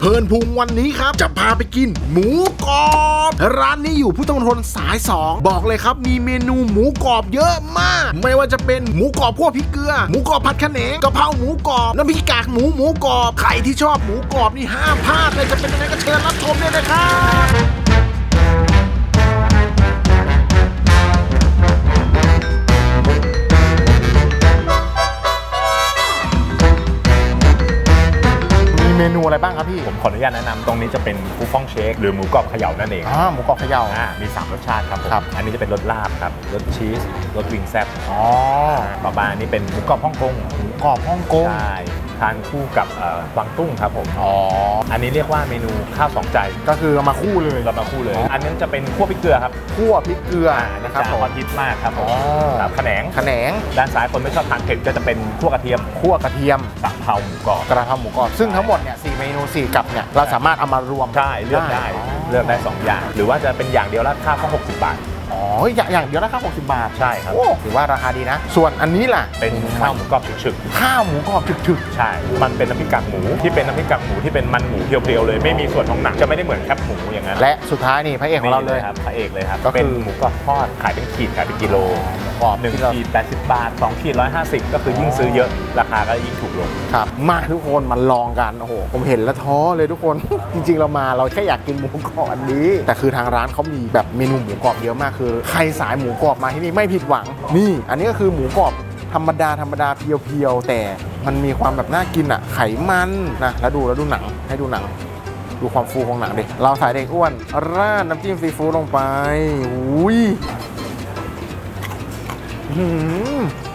เพลินพุงวันนี้ครับ จะพาไปกิน หมูกรอบ ร้านนี้อยู่พุทธมณฑลสาย 2 บอกเลยครับ มีเมนูหมูกรอบเยอะมาก ไม่ว่าจะเป็นหมูกรอบพวกพริกเกลือ หมูกรอบผัดขะแนงกะเพราหมูกรอบน้ำพริกกากหมูหมูกรอบใครที่ชอบหมูกรอบนี่ห้ามพลาดเลยจะเป็นยังไงก็เชิญรับชมเลยนะครับ ขออนุญาตแนะนำตรงนี้จะเป็นฟูฟ่องเชคหรือหมูกรอบเขย่านั่นเองอ่าหมูกรอบเขย่า อ่ามี 3 รสชาติครับผมครับ อันนี้จะเป็นรสลาบครับรสชีสรสวิงแซ่บอ๋อต่อมาอันนี้เป็นหมูกรอบฮ่องกงหมูกรอบฮ่องกง ใช่ ทานคู่กับเอ่อกวางตุ้งครับผมอ๋ออันนี้เรียกว่าเมนูข้าวสองใจก็คือเอามาคู่เลยเรามาคู่เลยอ๋ออัอันนี้จะเป็นคั่วพริกเกลือครับคั่วพริกเกลือนะครับจะผมฮอตฮิตมากครับผอ๋มอครับแขนงแขนงด้านซ้ายคนไม่ชอบทานเผ็ดก็จะเป็นคั่วกระเทียมคั่วกระเทียมกะเพราหมูกรอบกระเพราหมูกรอบซึ่งทั้งหมดเนี่ยสี่เมนูสี่กับเนี่ยเราสามารถเอามารวม ใช่เลือกได้เลือกได้สองอย่าง หรือว่าจะเป็นอย่างเดียวราคาแค่60 บาท อ๋ออย่างอย่างเดียวนะครับ60 บาทใช่ครับโอ้ถือว่าราคาดีนะ ส่วนอันนี้ล่ะเป็นข้าวหมูกรอบฉึกข้าวหมูกรอบถึกๆใช่ มันเป็นน้ำพริกกากหมูที่เป็นน้ำพริกกากหมูที่เป็นมันหมูเพียวๆเลยไม่มีส่วนของหนังจะไม่ได้เหมือนแคบหมูอย่างนั้นๆและสุดท้ายนี่พระเอกของเราเลยนี่ครับพระเอกเลยครับก็คือเป็นหมูกรอบทอดขายเป็นขีดขายเป็นกิโลกรอบหนึ่งที่เราขีด80บาทสองขีด150ก็คือยิ่งซื้อเยอะราคาก็ยิ่งถูกลงครับมาทุกคนมาลองกันโอ้โหผมเห็นแล้วท้อเลยทุกคน จริง ๆ เรามาเราแค่อยากกินหมูกรอบอันนี้ แต่คือทางร้านเขามีแบบเมนูหมูกรอบเยอะมากคือใครสายหมูกรอบมาที่นี่ไม่ผิดหวัง นี่อันนี้ก็คือหมูกรอบธรรมดาธรรมดาเพียวๆแต่มันมีความแบบน่ากินอะไขมันนะแล้วดูแล้วดูหนังให้ดูหนัง ดูความฟูของหนังดิเราสายเด็กอ้วน ราดน้ำจิ้มซีฟู้ดลงไปอุ้ย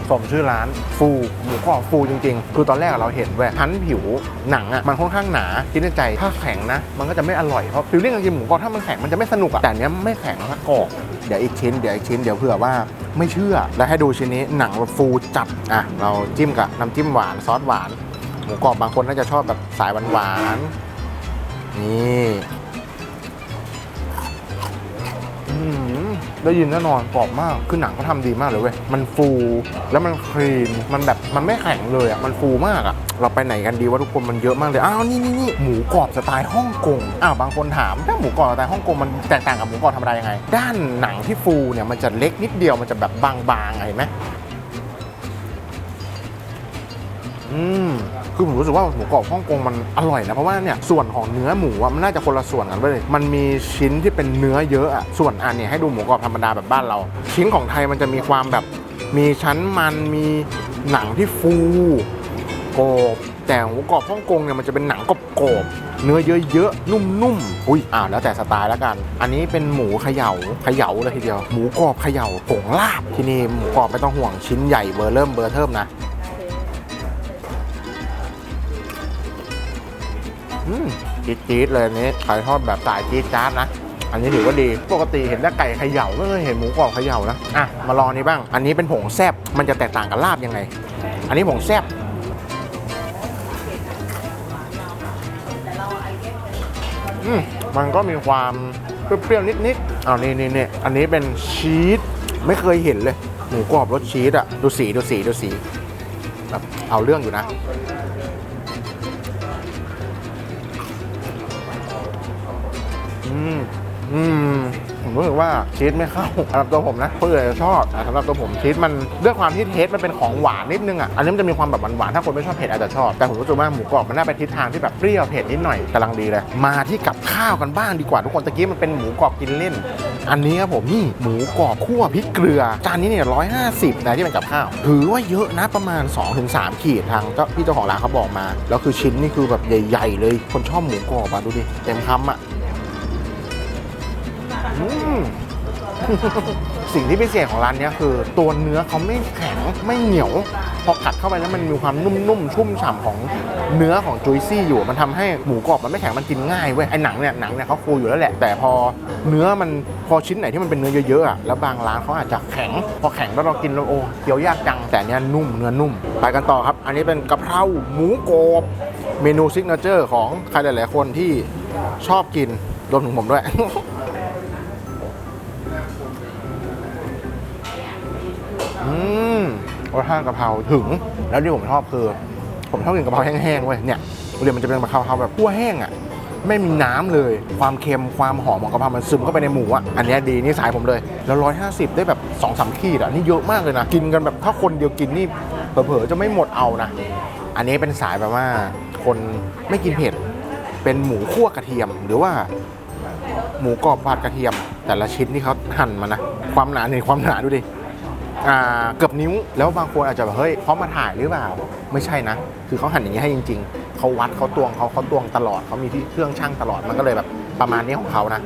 สมชื่อร้านฟูหมูกรอบฟูจริงๆ คือตอนแรกเราเห็นเว้ยชั้นผิวหนังอะมันค่อนข้างหนาคิดในใจถ้าแข็งนะ มันก็จะไม่อร่อยเพราะฟิลลิ่งการกินหมูกรอบถ้ามันแข็งมันจะไม่สนุกอะแต่อันเนี้ยไม่แข็งแล้วกรอบเดี๋ยวอีกชิ้นเดี๋ยวอีกชิ้นเดี๋ยวเผื่อว่าไม่เชื่อ แล้วให้ดูชิ้นนี้หนังแบบฟูจัดอะเราจิ้มกับน้ำจิ้มหวานซอสหวานหมูกรอบบางคนน่าจะชอบแบบสายหวานๆนี่อืม ได้ยินแน่นอนกรอบมากคือหนังเขาทำดีมากเลยเว้ยมันฟูแล้วมันครีมมันแบบมันไม่แข็งเลยอะมันฟูมากอะเราไปไหนกันดีว่าทุกคนมันเยอะมากเลยอ้าวนี่นี่นี่หมูกรอบสไตล์ฮ่องกงอ้าวบางคนถามถ้าหมูกรอบสไตล์ฮ่องกงมันแตกต่างกับหมูกรอบธรรมดายังไง ด้านหนังที่ฟูเนี่ยมันจะเล็กนิดเดียวมันจะแบบบางๆเห็นไหมอืม คือผมรู้สึกว่าหมูกรอบฮ่องกงมันอร่อยนะเพราะว่าเนี่ยส่วนของเนื้อหมูอะมันน่าจะคนละส่วนกันเลยมันมีชิ้นที่เป็นเนื้อเยอะอะส่วนอันเนี่ยให้ดูหมูกรอบธรรมดาแบบบ้านเรา ชิ้นของไทยมันจะมีความแบบมีชั้นมันมีหนังที่ฟูกรอบแต่หมูกรอบฮ่องกงเนี่ยมันจะเป็นหนังกรอบๆเนื้อเยอะๆ นุ่มๆ อุ้ยอ้าวแล้วแต่สไตล์แล้วกัน อันนี้เป็นหมูเขย่าเขย่าเลยทีเดียว หมูกรอบเขย่าผงลาบที่นี่หมูกรอบไม่ต้องห่วงชิ้นใหญ่เบอร์เริ่มเบอร์เทิมนะ จี๊ดจี๊ดเลยนี้ไก่ทอดแบบสายจี๊ดจ๊าดนะ อันนี้ถือว่าดี ปกติเห็นแต่ไก่เขย่าไม่เคยเห็นหมูกรอบเขย่านะ อะ มาลองนี้บ้าง อันนี้เป็นผงแซบมันจะแตกต่างกับลาบยังไง อันนี้ผงแซบอืมมันก็มีความเปรี้ยวๆนิดๆอ้าวนี่นี่นี่อันนี้เป็นชีสไม่เคยเห็นเลย หมูกรอบรสชีสอะ ดูสีดูสีดูสีแบบเอาเรื่องอยู่นะ อืมอืมผมรู้สึกว่าชีสไม่เข้าสำหรับตัวผมนะเพื่อนจะชอบแต่สำหรับตัวผมชีสมันด้วยความที่เทสมันเป็นของหวานนิดนึงอะอันนี้มันจะมีความแบบหวานๆถ้าคนไม่ชอบเผ็ดอาจจะชอบแต่ผมรู้สึกว่าหมูกรอบมันน่าไปทิศทางที่แบบเปรี้ยวเผ็ดนิดหน่อยกำลังดีเลย มาที่กับข้าวกันบ้างดีกว่าทุกคนตะกี้มันเป็นหมูกรอบกินเล่น อันนี้ครับผมนี่หมูกรอบคั่วพริกเกลือจานนี้เนี่ยร้อยห้าสิบนะที่เป็นกับข้าวถือว่าเยอะนะประมาณ 2-3 ขีดทางเจ้าพี่เจ้าของร้านเขาบอกมาแล้วคือชิ้นนี่คือแบบใหญ่ ๆ เลย คนชอบหมูกรอบอะดูดิเต็มคำอะ สิ่งที่พิเศษของร้านนี้คือ ตัวเนื้อเขาไม่แข็งไม่เหนียว พอกัดเข้าไปแล้วมันมีความนุ่มๆชุ่มฉ่ำของเนื้อของจุยซี่อยู่มันทำให้หมูกรอบมันไม่แข็งมันกินง่ายเว้ยไอ้หนังเนี่ยหนังเนี่ยเขาฟูอยู่แล้วแหละแต่พอเนื้อมันพอชิ้นไหนที่มันเป็นเนื้อเยอะๆอะแล้วบางร้านเขาอาจจะแข็ง พอแข็งแล้วเรากินแล้วโอ้เคี้ยวยากจังแต่เนี้ยนุ่มเนื้อนุ่ม ไปกันต่อครับ อันนี้เป็นกะเพราหมูกรอบเมนูซิกเนเจอร์ของใครหลายๆคนที่ชอบกินรวมถึงผมด้วย อืมรสชาติกะเพราถึง แล้วที่ผมชอบคือ ผมชอบกินกะเพราแห้งๆเว้ยเนี่ยเรียนมันจะเป็นกะเพราแบบคั่วแห้งอะไม่มีน้ำเลย ความเค็มความหอมของกะเพรามันซึมเข้าไปในหมูอะ อันนี้ดีนี่สายผมเลย แล้วร้อยห้าสิบได้แบบ2องสามขีดอะ นี่เยอะมากเลยนะ กินกันแบบถ้าคนเดียวกินนี่เผลอๆจะไม่หมดเอานะ อันนี้เป็นสายแบบว่า คนไม่กินเผ็ด เป็นหมูคั่วกระเทียม หรือว่า หมูกรอบผัดกระเทียม แต่ละชิ้นที่เขาหั่นมานะ ความหนาเนี่ยความหนาดูดิ เกือบนิ้วแล้วบางคนอาจจะแบบเฮ้ยเพราะมาถ่ายหรือเปล่าไม่ใช่นะ คือเขาหั่นอย่างนี้ให้จริง ๆเขาวัดเขาตวงเขาเขาตวงตลอดเขามีที่เครื่องช่างตลอดมันก็เลยแบบประมาณนี้ของเขานะ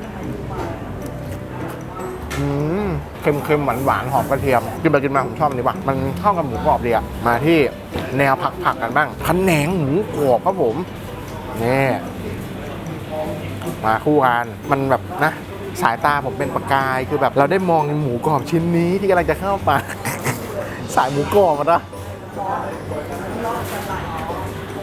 อืมเค็มเค็มหวานหวานหอมกระเทียมกินไปกินมาผมชอบอันนี้ว่ะมันเข้ากับหมูกรอบดีอะมาที่แนวผักผักๆกันบ้างพันแหนงหมูกรอบครับผมนี่มาคู่กันมันแบบนะ สายตาผมเป็นประกาย คือแบบเราได้มองหมูกรอบชิ้นนี้ที่กำลังจะเข้าปากสายหมูกรอบนะ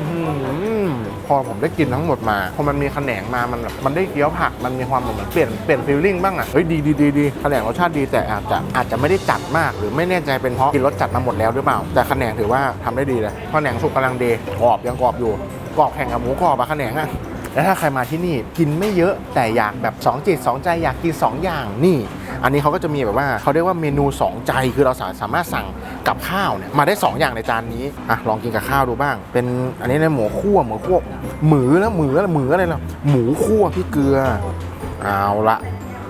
อื้อหือพอผมได้กินทั้งหมดมาพอมันมีแขนงมามันแบบมันได้เคี้ยวผักมันมีความเหมือนเปลี่ยนเปลี่ยนฟีลลิ่งบ้างอะเฮ้ยดีดีดีดีแขนงรสชาติดีแต่อาจจะอาจจะไม่ได้จัดมาก หรือไม่แน่ใจเป็นเพราะกินรสจัดมาหมดแล้วหรือเปล่า แต่แขนงถือว่าทำได้ดีเลยแขนงสุกกำลังดีกรอบยังกรอบอยู่กรอบแข่งกับหมูกรอบอะแขนงอะ แล้วถ้าใครมาที่นี่กินไม่เยอะแต่อยากแบบ2จิต2ใจอยากกิน2 อย่างนี่ อันนี้เขาก็จะมีแบบว่าเขาเรียกว่าเมนู 2 ใจคือเราสาสามารถสั่งกับข้าวเนี่ยมาได้ 2 อย่างในจานนี้อะลองกินกับข้าวดูบ้าง เป็นอันนี้ในหมูคั่วหมูคั่วหมือแล้วหมือแล้วหมือะไรล่ะหมูคั่วพริกเกลือเอาละ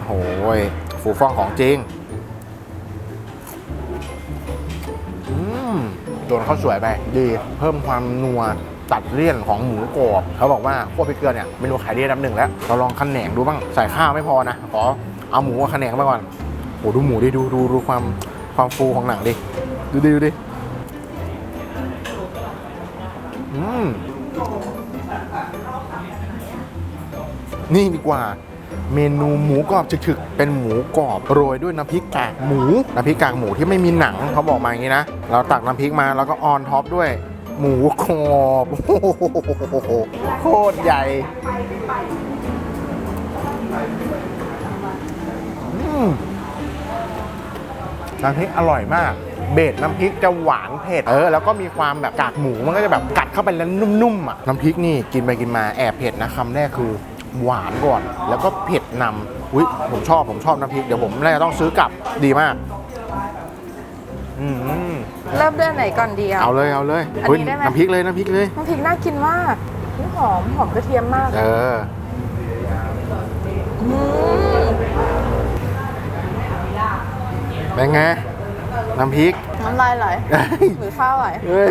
โอ้ยฟูฟ่องของจริงอืมโดนข้าวสวยไปดีเพิ่มความนัว ตัดเลี่ยนของหมูกรอบเขาบอกว่าคั่วพริกเกลือเนี่ยเมนูขายดีอันดับหนึ่งแล้วเราลองคันแหนงดูบ้างใส่ข้าวไม่พอนะขอเอาหมูกับคันแหนงมาก่อนโอ้ดูหมูดิดูดูดูความความฟูของหนังดิดูดิดูดิอืมนี่ดีกว่าเมนูหมูกรอบฉึกๆ เป็นหมูกรอบโรยด้วยน้ำพริกกากหมู น้ำพริกกากหมูที่ไม่มีหนังเขาบอกมาอย่างนี้นะ เราตักน้ำพริกมาแล้วก็ออนท็อปด้วย หมูกรอบโคตรใหญ่น้ำพริกอร่อยมาก เบสน้ำพริกจะหวานเผ็ดเออแล้วก็มีความแบบกากหมูมันก็จะแบบกัดเข้าไปแล้วนุ่มๆอะน้ำพริกนี่กินไปกินมาแอบเผ็ดนะคำแรกคือหวานก่อน แล้วก็เผ็ดนำอุ้ยผมชอบผมชอบน้ำพริกเดี๋ยวผมน่าจะต้องซื้อกลับดีมาก อืม เริ่มด้วยอันไหนก่อนดีอะเอาเลยเอาเลยอันนี้เฮ้ยได้ไหม น้ำพริกเลยน้ำพริกเลย น้ำพริกน่ากินมากอุ๊ยหอมหอมกระเทียมมากเออ อืมเป็นไง น้ำพริก น้ำลายไหลเฮ้ย หรือข้าวไหลเฮ้ย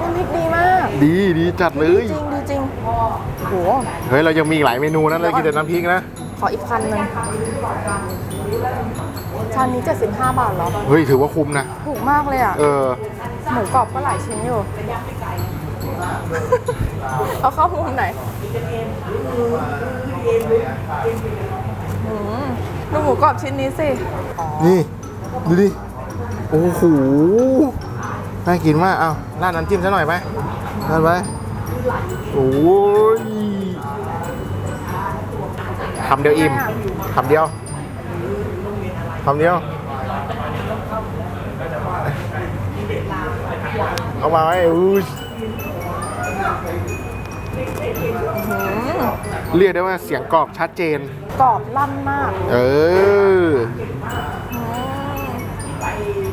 น้ำพริกดีมากดีดีจัดเลดีย จริงดีจริงโหเฮ้ย เรายังมีอีกหลายเมนูนะเรากินแต่น้ำพริกนะ ขออีกคันหนึ่งชานนี้75 บาทเหรอ เฮ้ย ถือว่าคุ้มนะถูก มากเลยอะ เออ หมูกรอบก็หลายชิ้นอยู่ เอาเข้ามุมไหนอืมดูหมูกรอบชิ้นนี้สิ นี่ ดูดิ โอ้โห น่ากินมากเอาราดน้ำจิ้มซะหน่อยไหมราดไปโอ้ยคำเดียวอิ่มคำเดียวคำเดียว เอามาไว้อุ้ยอืมเรียกได้ว่าเสียงกรอบชัดเจน กรอบลั่นมาก เอออืม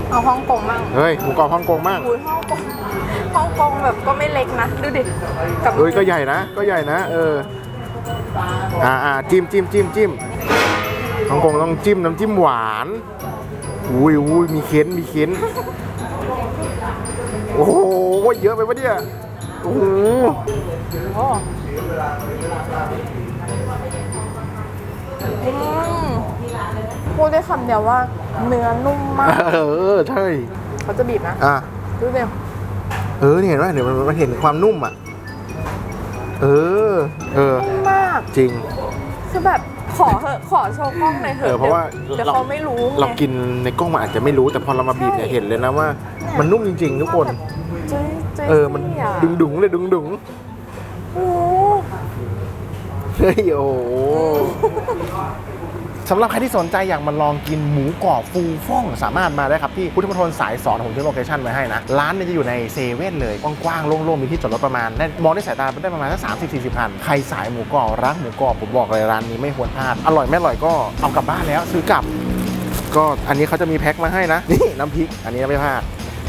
เอาฮ่องกงมั่งเฮ้ยหมูกรอบฮ่องกงมากอุ้ยฮ่องกงฮ่องกงแบบก็ไม่เล็กนะ ดูดิกับเฮ้ยก็ใหญ่นะ ก็ใหญ่นะ เออ อ่าอ่าจิ้มจิ้มจิ้มจิ้มฮ่องกงต้องจิ้มน้ำจิ้มหวานอุ้ยอุ้ยมีเค้นมีเค้น โอ้โหเยอะไปปะเนี่ยโอ้โหโอ้อืมพูดได้คำเดียวว่าเนื้อนุ่มมาก เออใช่เขาจะบีบนะอะดูเดียวเออนี่เห็นไหมเดี๋ยวมันมันเห็นความนุ่มอะ เออ เออนุ่มมากจริง คือแบบขอเหอะขอโชว์กล้องหน่อยเถเออะอเพราะว่าเดี๋ยวเราเขาไม่รู้ไงเรากินในกล้องมันอาจจะไม่รู้แต่พอเรามาบีบเนี่ยใช่เห็นเลยนะว่าเนี่ย มันนุ่มจริง ๆ ทุกคน จุ๊ยจุ๊ยเออ มันซี่ะดึงดุงๆเลยดึงดุงโอ้ๆเฮ้ยโอ้โหสำหรับใครที่สนใจอยากมาลองกินหมูกรอบฟูฟ่อง สามารถมาได้ครับที่พุทธมณฑลสายสอนผมทิ้งโลเคชั่นไว้ให้นะ ร้านเนี่ยจะอยู่ในเซเว่นเลยกว้างๆโล่งๆมีที่จอดรถประมาณได้มองด้วยสายตาได้ประมาณสักสามสิบสี่สิบคันใครสายหมูกรอบรักหมูกรอบผมบอกเลยร้านนี้ไม่ควรพลาดอร่อยไม่อร่อยก็เอากลับบ้านแล้วซื้อกลับ ก็อันนี้เขาจะมีแพ็คมาให้นะ นี่น้ำพริก อันนี้ไม่พลาด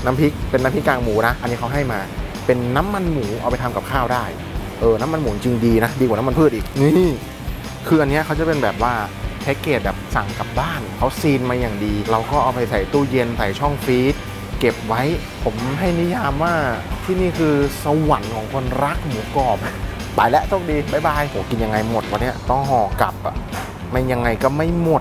น้ำพริกเป็นน้ำพริกกากหมูนะ อันนี้เขาให้มา เป็นน้ำมันหมูเอาไปทำกับข้าวได้ เออ น้ำมันหมูจริงดีนะ ดีกว่าน้ำมันพืชอีก นี่ คืออันนี้เขาจะเป็นแบบว่าแพ็กเกจแบบสั่งกลับบ้าน เขาซีนมาอย่างดี เราก็เอาไปใส่ตู้เย็นใส่ช่องฟรีซเก็บไว้ ผมให้นิยามว่าที่นี่คือสวรรค์ของคนรักหมูกรอบ ไปแล้วโชคดี บ๊ายบายโหกินยังไงหมดวันนี้ต้องห่อกลับอะไม่ยังไงก็ไม่หมด